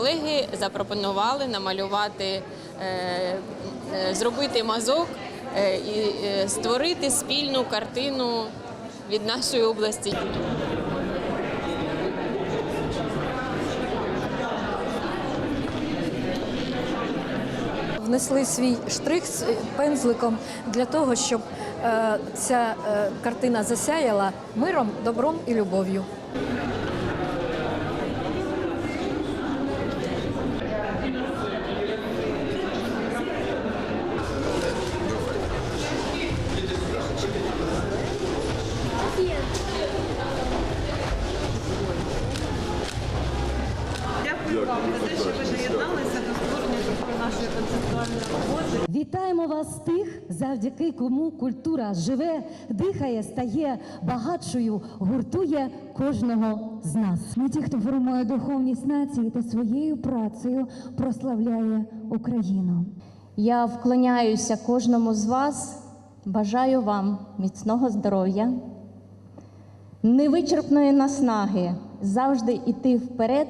колеги запропонували намалювати, е, е, зробити мазок е, і створити спільну картину від нашої області. внесли свій штрих з пензликом для того, щоб ця картина засяяла миром, добром і любов'ю. За те, що ви доєдналися до створення такої нашої концептуальної роботи. Вітаємо вас тих, завдяки кому культура живе, дихає, стає багатшою, гуртує кожного з нас. Ми ті, хто формує духовність нації та своєю працею прославляє Україну. Я вклоняюся кожному з вас, бажаю вам міцного здоров'я, невичерпної наснаги завжди йти вперед,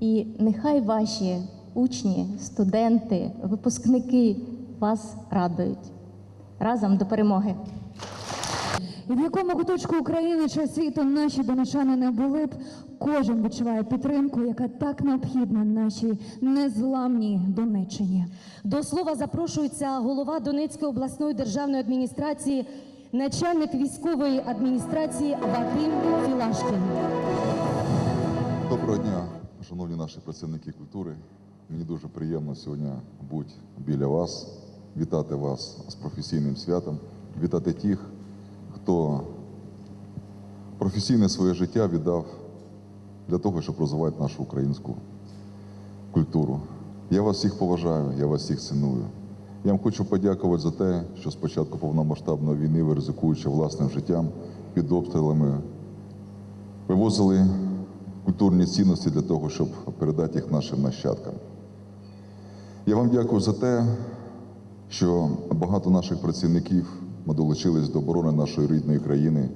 і нехай ваші учні, студенти, випускники вас радують. Разом до перемоги! І в якому куточку України чи світу наші донечани не були б, кожен відчуває підтримку, яка так необхідна нашій незламній Донеччині. До слова запрошується голова Донецької обласної державної адміністрації, начальник військової адміністрації Вадим Філашкін. Доброго дня, шановні наші працівники культури. Мені дуже приємно сьогодні бути біля вас, вітати вас з професійним святом, вітати тих, хто професійне своє життя віддав для того, щоб розвивати нашу українську культуру. Я вас всіх поважаю, я вас всіх ціную. Я вам хочу подякувати за те, що з початку повномасштабної війни ви ризикуючи власним життям під обстрілами вивозили культурні цінності для того, щоб передати їх нашим нащадкам. Я вам дякую за те, що багато наших працівників ми долучились до оборони нашої рідної країни,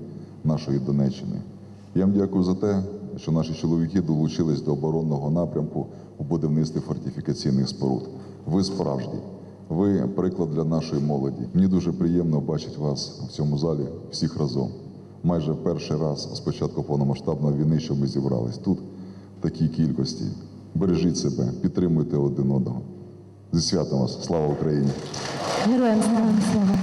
нашої Донеччини. Я вам дякую за те, що наші чоловіки долучились до оборонного напрямку у будівництві фортифікаційних споруд. Ви справжні, ви приклад для нашої молоді. Мені дуже приємно бачити вас в цьому залі всіх разом. Майже перший раз з початку повномасштабної війни, що ми зібрались тут в такій кількості. Бережіть себе, підтримуйте один одного. Зі святом вас! Слава Україні! Героям слава!